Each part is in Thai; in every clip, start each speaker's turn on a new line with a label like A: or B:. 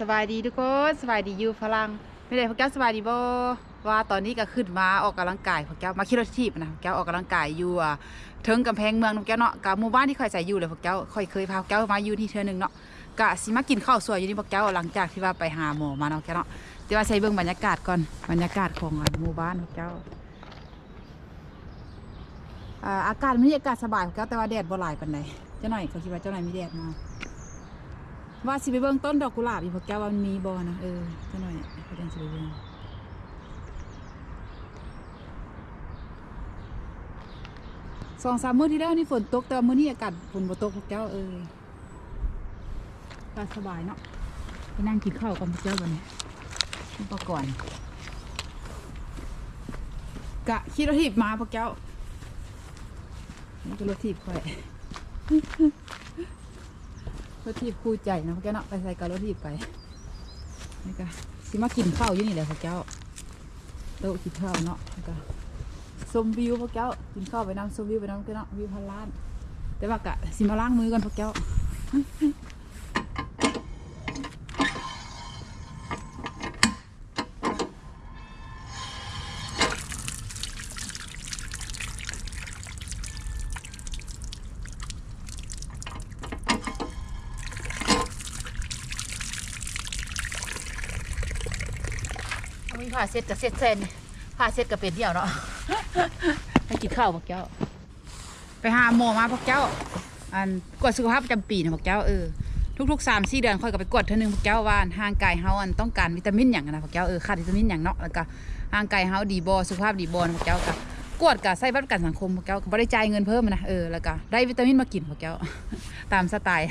A: สบายดีทุกคนสบายดีอยู่ฝรั่งไม่ได้พวกแก้วสบายดีบ่ว่าตอนนี้ก็ขึ้นมาออกกำลังกายพวกแก้วมาขี่รถทีบนะพวกแก้วออกกำลังกายอยู่เทิงกำแพงเมืองพวกแก้วเนาะกับหมู่บ้านที่คอยใส่อยู่เลยพวกแก้วค่อยเคยพาพวกแก้วมาอยู่ที่เทือหนึงเนาะกะสิมากินข้าวสวยอยู่นี่พวกแก้วหลังจากที่ว่าไปหาหมอมาเนาะแก้วเนาะแต่ว่าใส่เบิ่งบรรยากาศก่อนบรรยากาศของหมู่บ้านพวกแก้วอาอากาศมันอากาศสบายพวกแก้วแต่ว่าแดดบ่หลายปานใดเจ้าหน่อยเขาคิดว่าเจ้าหน่อยมีแดดมา ว่าสิไปเบิ่งต้นดอกกุหลาบอีพวกแก้วว่ามันมีบ่นะเออจะหน่อยเขาเดินสิไปเบิ่งสองสามมื้อที่แล้วนี่ฝนตกแต่มื้อนี้อากาศฝนบ่ตกพวกแก้วเออกาศสบายเนาะไปนั่งกินข้าวกันพวกแก้ววันนี้อุปกรณ์กะขี่รถถีบมาพวกแก้วนี่ก็รถถีบค่อย รถทีบคู่ใจนะพวกแก้วเนาะไปใส่กับรถทีบไปนี่ก็สิมากินข้าวอยู่นี่แหละพวกแก้วโต๊ะกินข้าวเนาะนี่ก็ชมวิวพวกแก้วกินข้าวไปน้ำชมวิวไปน้ำก็เนาะวิวพันล้าน แต่ว่ากะสิมาล้างมือกันพวกแก้วมีผ้า เซ็ตกับเซ็ตเส้นผ้าเซ็ตกับเป็นเดียวเนาะไปกินข้าวพวกแก้วไปหาหมอมาพวกเจ้า อันกวดสุขภาพประจำปีนะพวกเจ้าเออทุกๆสามสี่เดือนค่อยก็ไปกวดเท่านึงพวกเจ้าว่าห่างกายเฮาอันต้องการวิตามินอย่างนะพวกเจ้าเออขาดวิตามินอย่างเนาะแล้วก็ห่างกายเฮาดีบอสุขภาพดีบอนะพวกเจ้าก็กวดกับใส่บัตรประกันสังคมพวกเจ้าก็บ่ได้จ่ายเงินเพิ่มนะเออแล้วก็ได้วิตามินมากินพวกเจ้าตามสไตล์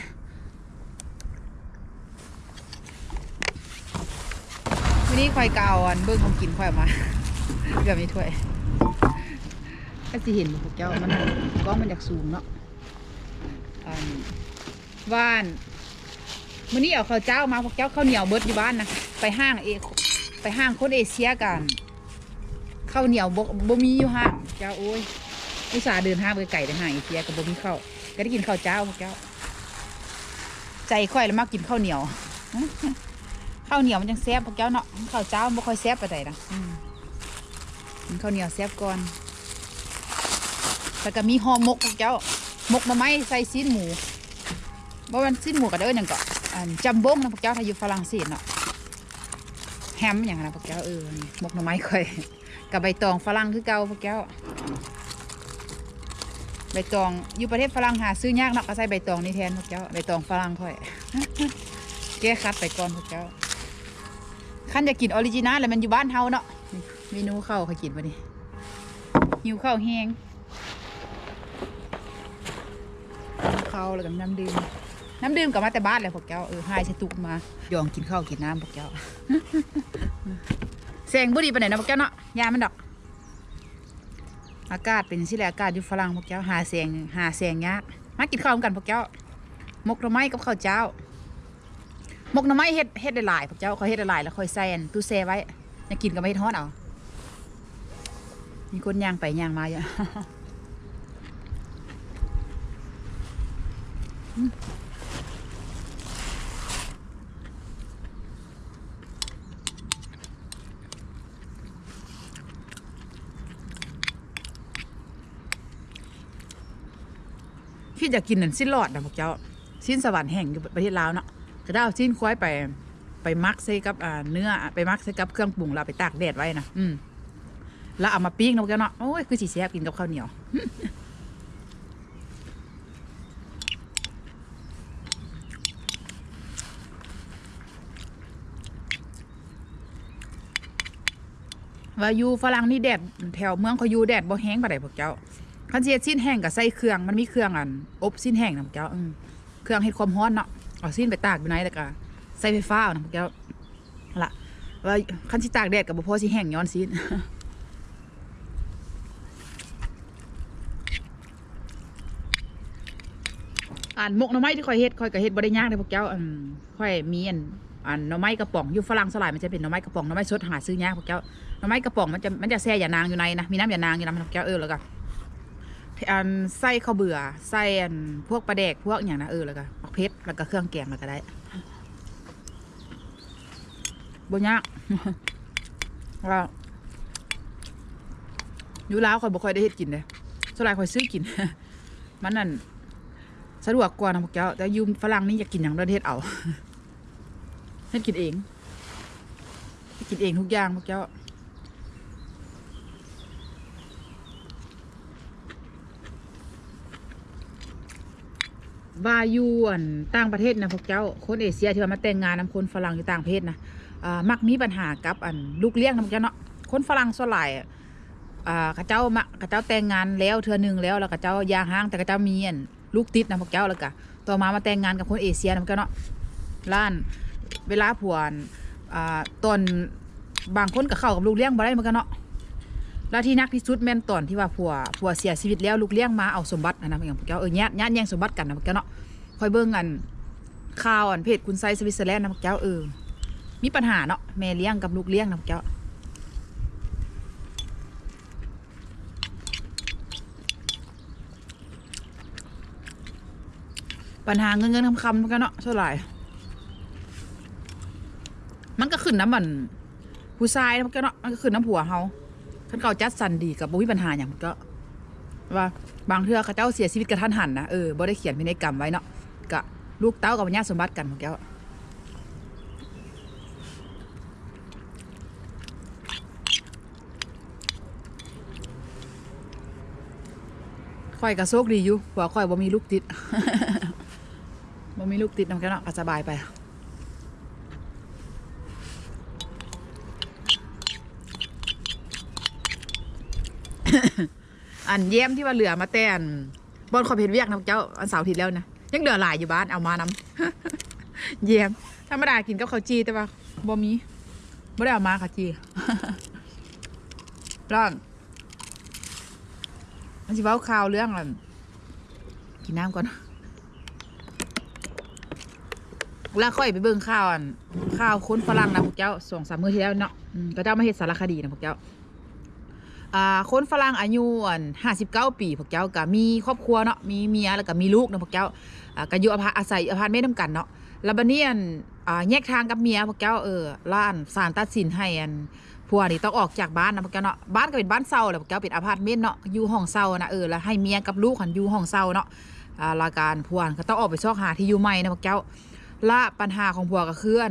A: วันนี้ค่อยกเอาอันเบิ้งของกินค่อยมาเกือบมีถ้วยก็สิเห็นพวกเจ้ามันก็มันอยากสูงเนาะอันว่านมื้อนี้เอาข้าวเจ้ามาพวกเจ้าข้าวเหนียวเบิดอยู่บ้านนะไปห้างเอไปห้างคนเอเชียกันข้าวเหนียวบ่บ่มีอยู่ห้างเจ้าโอ้ยอุตส่าห์เดินห้างไปไก่ไปห้างเอเชียก็บ่มีข้าวก็ได้กินข้าวเจ้าพวกเจ้า ใจค่อยแล้วมากินข้าวเหนียว ข้าวเหนียวมันจังแซ่บพวกเจ้าเนาะข้าวเจ้ามันบ่ค่อยแซ่บปานนะอืมข้าวเหนียวแซ่บก่อนแล้วก็มีห่อหมกพวกเจ้าหมกหน่อไม้ใส่ซีนหมูบ่มันซีนหมูกับเด้อหยังก็อันจำบ้งนะพวกเจ้าถ้าอยู่ฝรั่งเศสเนาะแฮมอย่างนะพวกเจ้าเออหมกหน่อไม้ค่อยกับใบตองฝรั่งคือเก่าพวกเจ้าใบตองอยู่ประเทศฝรั่งหาซื้อยากเนาะก็ใส่ใบตองนี่แทนพวกเจ้าใบตองฝรั่งค่อยแก้คัดไปก่อนพวกเจ้า ขั้นจะกินออริจินัลแล้วมันอยู่บ้านเฮาเนาะเมนูข้าวเขากินมาดิหิวข้าวแห้งข้าวแล้วกับน้ำดื่มน้ำดื่มกับมาแต่บ้านเลยพวกแก้วเออให้ใช้ตุกมายองกินข้าวกินน้ำพวกแก้วแสงบุรีไปไหนนะพวกแก้วเนาะยามันดอก อากาศเป็นสิแหละอากาศอยู่ฝรั่งพวกแก้วหาแสงหาแสงยากมากินข้าวกันพวกแก้วมกหน่อไม้กับข้าวเจ้า มกหน่อไม้เฮ็ดเฮ็ดได้หลายพวกเจ้าเขาเฮ็ดได้หลายแล้วค่อยใส่อันตู้แช่ไว้อยากกินก็ไม่เฮ็ดฮอดเอามีคนย่างไปย่างมาอยู่คิดอยากกินนั่นสิ้นหลอดนะพวกเจ้าสิ้นสวรรค์แห่งอยู่ประเทศลาวเนาะ ก็ได้เอาสิ้นควายไป ไปมักใส่กับเนื้อไปมักใส่กับเครื่องปรุงแล้วไปตากแดดไว้นะอืมแล้วเอามาปิ้งนะพวกเจ้าเนาะโอ้ยคือสีแซ่บกินกับข้าวเหนียวว่าอยู่ฝรั่งนี่แดดแถวเมืองเขาอยู่แดดบ่แห้งปานใดพวกเจ้าคันเฮ็ดสิ้นแห้งก็ใส่เครื่องมันมีเครื่องอัน อบสิ้นแห้งนะพวกเจ้าเครื่องเฮ็ดความร้อนเนาะ เอาสิ้นไปตากอยู่ไหนแล้วก็ใส่ไฟฟ้าเอานะพวกเจ้าละว่าคันสิตากแดดก็บ่พอสิแห้งย้อนสิ้นอันมกหน่อไม้ที่ข่อยเฮ็ดข่อยก็เฮ็ดบ่ได้ยากเลยพวกเจ้าอันข่อยมีอันอันหน่อไม้กระป๋องอยู่ฝรั่งสลายมันจะเป็นหน่อไม้กระป๋องหน่อไม้สดหาซื้อยากพวกเจ้าหน่อไม้กระป๋องมันจะมันจะแช่ยานางอยู่ในนะมีน้ำยานางอยู่นะพวกเจ้าเออแล้วก็ อันใส่ข้าวเบื่อใส่อันพวกปลาแดกพวกอย่างนะเออแล้วก็มักเพชรแล้วก็เครื่องแกงแล้วก็ได้บ่ยากว่าอยู่ลาวข่อยบ่ค่อยได้เฮ็ดกินเลยส่วนหลายข่อยซื้อกิน มันนั่นสะดวกกว่านะพวกเจ้า แต่ยูฝรั่งนี่อยากกินอย่างเดินเฮ็ดเอาเฮ็ดกินเองกินเองทุกอย่างพวกเจ้า ว่าอยู่อั่นต่างประเทศนะพวกเจ้า คนเอเชียที่ว่ามาแต่งงานนำคนฝรั่งอยู่ต่างประเทศนะมักมีปัญหากับอันลูกเลี้ยงนะพวกเจ้าเนาะ คนฝรั่งส่วนใหลายอะอ่าเขาเจ้ามักเขาเจ้าแต่งงานแล้วเทือหนึงแล้วแล้วเขาเจ้ายาห้างแต่เขาเจ้ามีอันลูกติดนะพวกเจ้าแล้วก็ต่อมามาแต่งงานกับคนเอเชียนะพวกเจ้าเนาะล้านเวลาผัวตอนบางคนก็เข้ากับลูกเลี้ยงบ่ได้เหมือนกันเนาะแล้วที่นักที่สุดแม่นตอนที่ว่าผัวผัวเสียชีวิตแล้วลูกเลี้ยงมาเอาสมบัตินะอย่างพวกเจ้าเออญาติญาติแย่งสมบัติกันนะพวกเจ้าเนาะ คอยเบิ่งอันข่าวอันเพจคุณไซสวิตเซอร์แลนด์นะพวกเจ้าเออ มีปัญหาเนาะแม่เลี้ยงกับลูกเลี้ยงนะพวกเจ้าปัญหาเงินเงินคำคำพวกเจ้าเนาะเท่าไหร่มันก็ขึ้นน้ำมันผู้ชายนะพวกเจ้าเนาะมันก็ขึ้นน้ำผัวเฮาคันเขาจัดสันดีกับบ่มีปัญหาอย่างก็ว่าบางเทื่อเขาเจ้าเสียชีวิตกระทันหันนะเออบ่ได้เขียนพินัยกรรมไว้เนาะ ลูกเต้ากับญาติสมบัติกันของแก้วข่อยก็โชคดีอยู่เพราะว่าข่อยบ่มีลูกติดบ่มีลูกติดนำแก้วเนาะก็สบายไปอันเยี่ยมที่ว่าเหลือมาแต่นบนขอบเพชรเวียกนะเจ้าอันเสาร์ทิตแล้วนะ ยังเหลือหลายอยู่บ้านเอามานำเยี่ยมธรรมดากินกับข้าวจีแต่ว่าบ่มีบ่ได้เอามาข้าวจีร้อนอันสิเว้าข่าวเรื่องอันกินน้ำก่อนแล้วค่อยไปเบิ่งข่าวอันข่าวค้นฝรั่งนะพวกเจ้าสองสามมื้อที่แล้วเนาะก็เจ้ามาเฮ็ดสารคดีนะพวกเจ้า อ่าคนฝรั่งอายุอันห้าสิบเก้าปีพวกเจ้าก็มีครอบครัวเนาะมีเมียแล้วก็มีลูกเนาะพวกเจ้าอ่าก็อยู่อพาอาศัยอพาร์ตเมนต์นำกันเนาะแล้วบัดนี้อันอ่าแยกทางกับเมียพวกเจ้าเออล้านศาลตัดสินให้อันผัวนี่ต้องออกจากบ้านนะพวกเจ้าเนาะบ้านก็เป็นบ้านเช่าแหละพวกเจ้าเป็นอพาร์ตเมนต์เนาะอยู่ห้องเช่านะเออแล้วให้เมียกับลูกหันอยู่ห้องเช่าเนาะอ่าลาการผัวก็ต้องออกไปซอกหาที่อยู่ใหม่นะพวกเจ้าละปัญหาของผัวก็คือ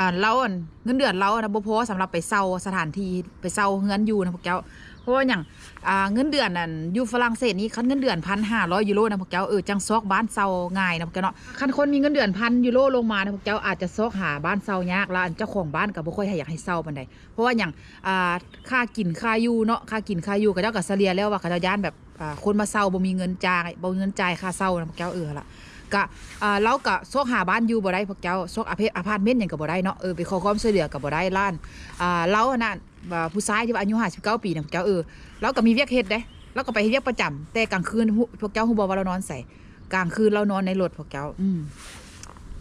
A: อ่าเราอันเงินเดือนเราอะนะบ่พอสำหรับไปเช่าสถานที่ไปเช่าเงินอยู่นะพวกเจ้าเพราะว่าอย่างอ่าเงินเดือนนั่นอยู่ฝรั่งเศสนี่คันเงินเดือนพันห้าร้อยยูโรนะพวกเจ้าเออจังซอกบ้านเช่าง่ายนะพวกเจ้าเนาะคันคนมีเงินเดือนพันยูโรลงมานะพวกเจ้าอาจจะซอกหาบ้านเช่ายากแล้วเจ้าของบ้านก็บ่ค่อยให้อยากให้เช่าปานใดเพราะว่าอย่างอ่าค่ากินค่าอยู่เนาะค่ากินค่าอยู่ก็เจ้าก็เฉลี่ยแล้วว่าเขาเจ้าย่านแบบอ่าคนมาเช่าบ่มีเงินจ่ายบ่มีเงินจ่ายค่าเช่านะพวกเจ้าเออละ ก็อ่าเราก็ซอกหาบ้านอยู่บ่ได้พวกเจ้าซอกอาเพศอาพาร์ตเมนต์หยังก็บ่ได้เนาะเออไปขอความช่วยเหลือก็บ่ได้ล้านอ่าเราอะน่ะผู้ชายที่ว่าอายุ59ปีนะพวกเจ้าเออเราก็มีเวียกเฮ็ดเด้เราก็ไปเฮ็ดเวียกประจำแต่กลางคืนพวกเจ้าฮู้บ่ว่าเรานอนใส่กลางคืนเรานอนในรถพวกเจ้า อืม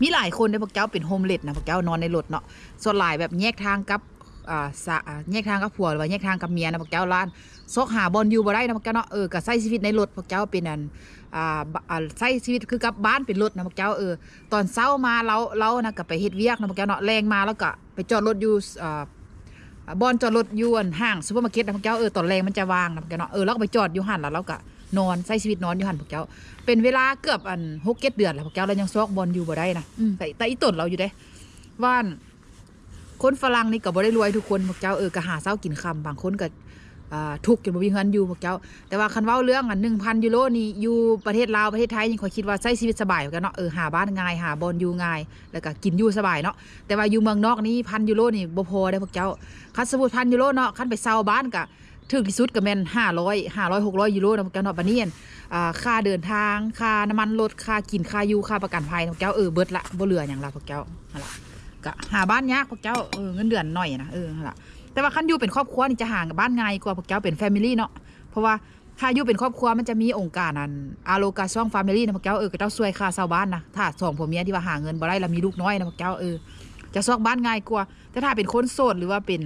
A: มีหลายคนเด้พวกเจ้าเป็นโฮมเลดนะพวกเจ้านอนในรถเนาะส่วนหลายแบบแยกทางกับ อ่าสะแยกทางกับผัวหรือว่าแยกทางกับเมียนะพวกเจ้าล้านซอกหาบอลอยู่บ่ได้นะพวกเจ้าเนาะเออก็ใช้ชีวิตในรถพวกเจ้าเป็นอันอ่าใช้ชีวิตคือกับบ้านเป็นรถนะพวกเจ้าเออตอนเช้ามาเราเรานะก็ไปเฮ็ดเวียกนะพวกเจ้าเนาะแรงมาแล้วก็ไปจอดรถอยู่อ่าบอนจอดรถอยู่อันห้างซูเปอร์มาร์เก็ตนะพวกเจ้าเออตอนแรงมันจะวางนะพวกเจ้าเนาะเออเราก็ไปจอดอยู่หันแล้วเราก็นอนใช้ชีวิตนอนอยู่หันพวกเจ้า เป็นเวลาเกือบอันหกเจ็ดเดือนแล้วพวกเจ้าเรายังซอกบอลอยู่บ่ได้นะอืมแต่แต่อีต้นเราอยู่เด้ว่าน คนฝรั่งนี่ก็บ่ได้รวยทุกคนพวกเจ้าเออก็หาเช้ากินค่ำบางคนก็ทุกข์จนบ่มีเงินอยู่พวกเจ้า แต่ว่าคันเว้าเรื่องอันหนึ่งพันยูโรนี่อยู่ประเทศลาวประเทศไทยยังคอยคิดว่าใช้ชีวิตสบายกันเนาะเออหาบ้านง่ายหาบอลอยู่ง่าย แล้วก็กินอยู่สบายเนาะแต่ว่าอยู่เมืองนอกนี่พันยูโรนี่บ่พอได้พวกเจ้าคันสมมุติพันยูโรเนาะคันไปเช่าบ้านก็ถึงที่สุดก็แม่นห้าร้อยห้าร้อยหกร้อยยูโรนะพวกเจ้าเนาะบัดนี้อันอ่าค่าเดินทางค่าน้ำมันรถค่ากินค่าอยู่ค่าประกันภัยพวกเจ้าเออเบิดละบ่เหลือหยังละพวกเจ้านั่นละ ก็หาบ้านยากพวกเจ้าเออเงินเดือนน้อยนะเออล่ะแต่ว่าคันอยู่เป็นครอบครัวนี่จะหางบ้านง่ายกว่าพวกเจ้าเป็นแฟมิลี่เนาะเพราะว่าถ้าอยู่เป็นครอบครัวมันจะมีองค์การอันอาโลกาช่องฟามิลี่นะพวกเจ้าเออก็เจ้าช่วยค่าช่าบ้านนะถ้าสองผัวเมียที่ว่าหาเงินบ่ได้แล้วมีลูกน้อยนะพวกเจ้าเออจะซอกบ้านง่ายกว่า แต่ถ้าเป็นคนโสดหรือว่าเป็น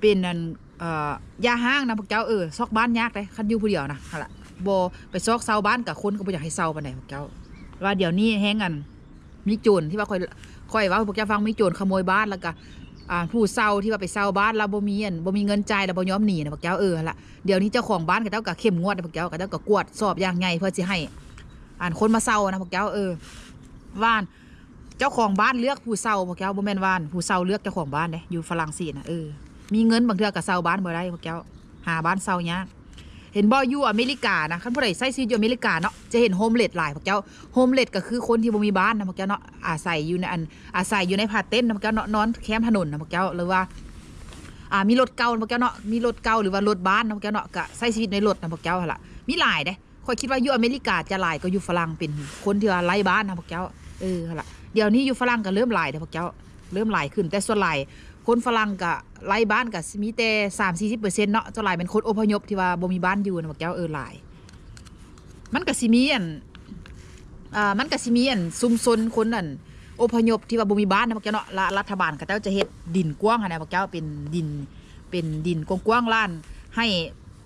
A: เป็นอันเอ่อยาห้างนะพวกเจ้าเออซอกบ้านยากเลยคันอยู่ผู้เดียวนะนั่นล่ะบ่ไปซอกเช่าบ้านกับคนก็บ่อยากให้เช่าปานพวกเจ้า ว่าเดี๋ยวนี้แฮงกันมีโจรที่ว่าคอย ค่อยว่าพวกเจ้าฟังไมีโจรขโมยบ้านแล้วก็ผู้เศร้าที่ว่าไปเศร้าบ้านแล้วบ่มีอันบ่มีเงินจ่ายแล้วบ่ยอมหนีนะพวกเจ้าเออละเดี๋ยวนี้เจ้าของบ้านก็เจ้าก็เข้มงวดนะพวกเจ้าก็เจ้าก็กวดสอบอย่างไงเพื่อสิให้ อ่านคนมาเศร้านะพวกเจ้าเออว่านเจ้าของบ้านเลือกผู้เศร้าพวกเจ้าบ่แม่นว่านผู้เศร้าเลือกเจ้าของบ้านเด้อยู่ฝรั่งเศสนะเออมีเงินบางเทื่อก็เศร้าบ้านบ่ได้พวกเจ้าหาบ้านเศร้ายาก เห็นบ่อยู่อเมริกานะคันผู้ใดใช้ชีวิตอยู่อเมริกาเนาะจะเห็นโฮมเลดหลายพวกเจ้าโฮมเลดก็คือคนที่บ่มีบ้านนะพวกเจ้าเนาะอาศัยอยู่ในอันอาศัยอยู่ในพาเต็นนะพวกเจ้าเนาะนอนแคมป์ถนนนะพวกเจ้าหรือว่าอ่ามีรถเก่านะพวกเจ้าเนาะมีรถเก่าหรือว่ารถบ้านนะพวกเจ้าเนาะก็ใช้ชีวิตในรถนะพวกเจ้าหั่นล่ะมีหลายเด้ค่อยคิดว่าอยู่อเมริกาจะหลายก็อยู่ฝรั่งเป็นคนที่ว่าไร้บ้านนะพวกเจ้าเออล่ะเดี๋ยวนี้อยู่ฝรั่งก็เริ่มหลายเด้พวกเจ้าเริ่มหลายขึ้นแต่ส่วนหลาย คนฝรั่งก็ไร้บ้านก็มีแต่สามสี่สิบเปอร์เซ็นต์เนาะส่วนหลายเป็นคนอพยพที่ว่าบ่มีบ้านอยู่นะพวกเจ้าเออหลาย มันก็สิมีอันอ่ามันก็สิมีอันซุมซนคนอันอพยพที่ว่าบ่มีบ้านนะพวกเจ้าเนาะรัฐบาลก็เจ้าจะเฮ็ดดินกว้างนะพวกเจ้าเป็นดินเป็นดินกว้างๆล้าน ให้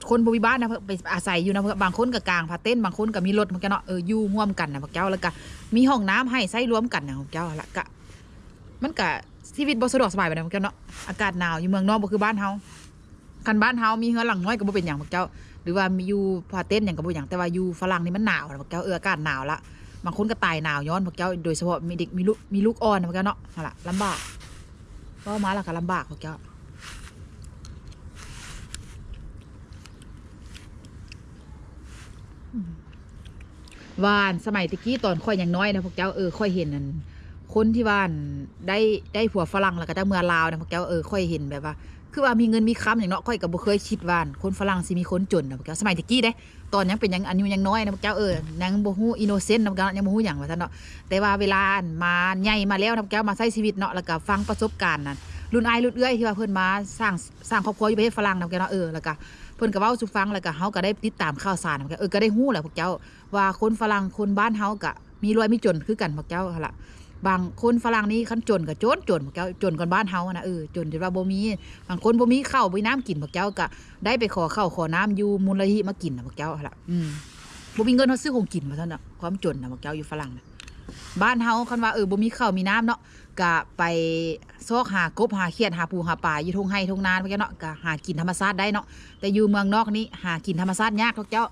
A: คนบ่มีบ้านนะเพิ่นไปอาศัยอยู่นะเพิ่นบางคนก็กลางพาเต้นบางคนก็มีรถพวกเจ้าเนาะเอออยู่ร่วมกันนะพวกเจ้าแล้วก็มีห้องน้ำให้ใช้รวมกันนะพวกเจ้าละก็มันก็ ชีวิตบ่สะดวกสบายปานใดพวกเจ้าเนาะอากาศหนาวอยู่เมืองนอกบ่คือบ้านเฮาคันบ้านเฮามีเฮือนหลังน้อยก็บ่เป็นหยังพวกเจ้า หรือว่ามีอยู่พาเต้นท์หยังก็บ่เป็นหยังแต่ว่าอยู่ฝรั่งนี่มันหนาวนะพวกเจ้าเอออากาศหนาวละบางคนก็ตายหนาวย้อนพวกเจ้าโดยเฉพาะมีเด็กมีลูกมีลูกอ่อนนะพวกเจ้าเนาะนั่นล่ะลำบากก็มาล้วก็ลำบากพวกเจ้าวานสมัยตะกี้ตอนค่อยยังน้อยนะพวกเจ้าเออค่อยเห็นนั่น คนที่บ้านได้ได้ผัวฝรั่งแล้วก็ได้เมือลาวนะพวกเจ้าเออค่อยเห็นแบบว่า คือว่ามีเงินมีคำอย่างเนาะค่อยก็บ่เคยคิดว่านคนฝรั่งสิมีคนจนนะพวกเจ้าสมัยตะกี้เด้ ตอนยังเป็นยังอายุยังน้อยนะพวกเจ้าเออยังบ่ฮู้อินโนเซนต์นะพวกเจ้ายังบ่ฮู้หยังว่าซั่นเนาะแต่ว่าเวลามาใหญ่มาแล้วนะพวกเจ้ามาใช้ชีวิตเนาะแล้วก็ฟังประสบการณ์นั่นรุ่นอายรุ่นเอื้อยที่ว่าเพิ่อนมาสร้างสร้างครอบครัวอยู่ประเทศฝรั่งนะพวกเจ้าเนาะเออแล้วก็เพิ่อนก็เว้าสู่ฟังแล้วก็เฮาก็ได้ติดตามข่าวสารนะพวกเจ้าเออก็ได้ฮู้แหละพวกเจ้าว่าคนฝรั่งคนบ้านเฮากะมีรวยมีจนคือกันพวกเจ้าหั่นล่ะ บางคนฝรั่งนี่คันจนกับจนจนพวกเจ้าจนก่อนบ้านเฮาอะนะเออจนจนว่าบ่มีบางคนบ่มีข้าวบ่มีน้ำกินพวกเจ้าก็ได้ไปขอข้าวขอน้ำอยู่มูลนิธิมากินนะพวกเจ้าหั่นล่ะอืมบ่มีเงินเฮาซื้อของกินว่าซั่นน่ะความจนนะพวกเจ้าอยู่ฝรั่งน่ะบ้านเฮาคันว่าเออบ่มีข้าวมีน้ำเนาะ ก็ไปซอกหากบหาเขียดหาปูหาปลาอยู่ทุ่งไร่ทุ่งนาพวกเจ้าเนาะก็หากินธรรมชาติได้เนาะแต่อยู่เมืองนอกนี่หากินธรรมชาติยากพวกเจ้า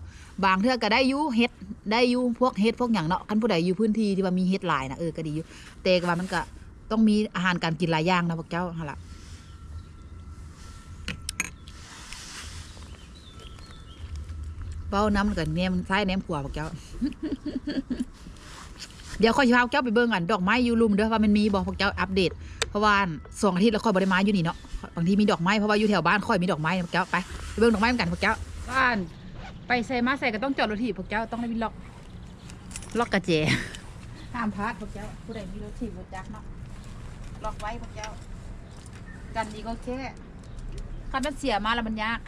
A: บางเทื่อก็ได้อยู่เฮ็ดได้อยู่พวกเฮ็ดพวกอย่างเนาะคันผู้ใดอยู่พื้นที่ที่ว่ามีเฮ็ดหลายนะเออก็ดีอยู่แต่ก็ว่ามันก็ต้องมีอาหารการกินหลายอย่างนะพวกเจ้าหั่นล่ะเบ้าน้ำกันแนมซ้ายแนมขวาพวกเจ้า เดี๋ยวค่อยสิพาพวกเจ้าไปเบิ่งอันดอกไม้อยู่ลุมเด้อว่ามันมีบ่พวกเจ้าอัปเดต เพราะว่าสองอาทิตย์แล้วค่อยบ่ได้มาอยู่นี่เนาะบางทีมีดอกไม้เพราะว่าอยู่แถวบ้านค่อยมีดอกไม้นะพวกเจ้าไปไปเบิ่งดอกไม้กันพวกเจ้าบ้านไปใส่มาใส่ก็ต้องจอดรถถีบพวกเจ้าต้องได้มีล็อกล็อกกระเจห้ามพลาดพวกเจ้าผู้ใดมีรถถีบรถจักรเนาะล็อกไว้พวกเจ้า กันดีก็แค่คันมันเสียมาแล้วมันยาก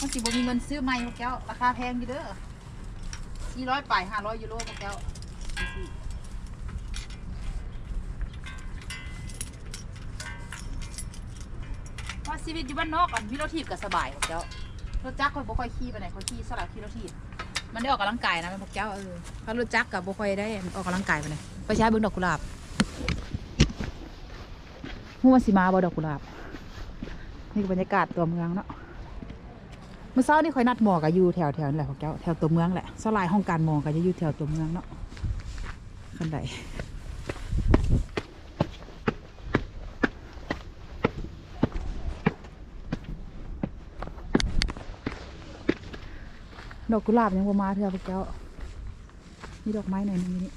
A: มันสิบ่มีเงินซื้อใหม่พวกเจ้าราคาแพงอยู่เด้อ สี่ร้อยไปห้าร้อยยูโรพวกเจ้าว่าชีวิตอยู่บ้านนอกอันมีรถถีบก็สบายพวกเจ้ารถจักรค่อยบ่ค่อยขี่ไปไหนค่อยขี่สลับขี่รถถีบมันได้ออกกำลังกายนะแม่พวกเจ้าเออถ้ารถจักรกับบ่ค่อยได้ออกกำลังกายไปไหนไปใช้เบิ่งดอกกุหลาบฮู้ว่าสิมาบ่ดอกกุหลาบนี่คือบรรยากาศตัวเมืองเนาะ มื่อเช้านี่ค่อยนัดหมอกับยู่แถวแถวนี่แหละพวกเจ้าแถวตัวเมืองแหละสลายห้องการหมอก็จะอยู่แถวตัวเมืองเนาะคันใดดอกกุหลาบยังบ่มาเถอะพวกเจ้ามีดอกไม้หน่อยหนึงนี่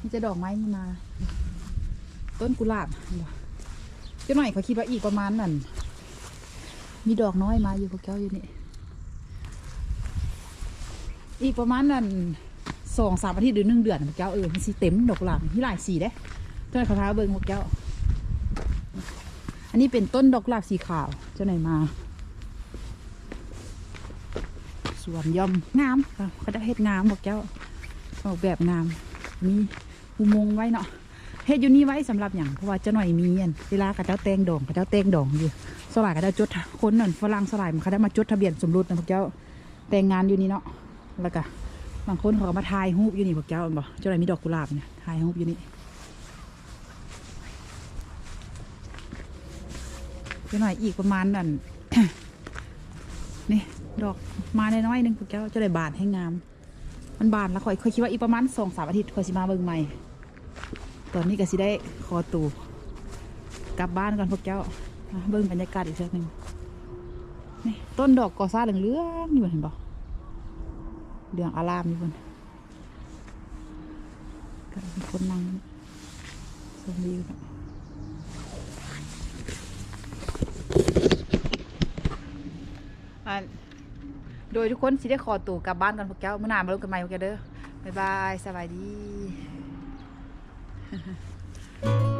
A: นี่จะดอกไม้นี่มา ต้นกุหลาบจ้าหน่อยเขาคิดว่าอีกประมาณนั่น มีดอกน้อยมาอยู่พวกเจ้าอยู่นี่ อีกประมาณนั่นสองสามอาทิตย์หรือหนึ่งเดือนพวกเจ้าเออมันสีเต็มดอกหลาบมีหลายสีเด้เจ้าหน่อยเขาท้าเบิ่งพวกเจ้า อันนี้เป็นต้นดอกหลาบสีขาวเจ้าหน่อยมา สวนยอมงามเขาจะเฮ็ดงามบอกเจ้าออกแบบงาม มีอุโมงค์ไว้เนาะเฮ็ดอยู่นี่ไว้สำหรับอย่างเพราะว่าเจ้าหน่อยมีอันเวลาเขาเจ้าแต่งดองเขาเจ้าแต่งดองอยู่ สลายเขาเจ้จดคนนั่นฝรั่งสลายมันเขาได้มาจดทะเบียนสมรสนะพวกเจ้าแต่งงานอยู่นี่เนาะแล้วก็บางคนเขาก็มาถ่ายรูปอยู่นี่พวกเจ้าเห็นบ่เจ้าไหนมีดอกกุหลาบเนี่ยถ่ายรูปอยู่นี่เดี๋ยวหน่อยอีกประมาณนั่นนี่ดอกมาน้อยๆหนึงพวกเจ้าเจ้าได้บานให้งาม มันบานแล้วค่อยค่อยคิดว่าอีกประมาณสองสามอาทิตย์ค่อยสิมาเบิ่งใหม่ตอนนี้ก็สิได้คอตูกลับบ้านก่อนพวกเจ้า เบิ่งบรรยากาศอีกสักหนึ่งนี่ต้นดอกกอซ่าเหลืองๆอยู่เห็นบ่เหลืองอารามอยู่บนก็มีคนนั่งชมวิวนะโดยทุกคนสิได้ขอตัวกลับบ้านกันพวกเจ้าเมื่อนานมาลงกันใหม่พวกเจ้าเด้อบ๊ายบายสบายดี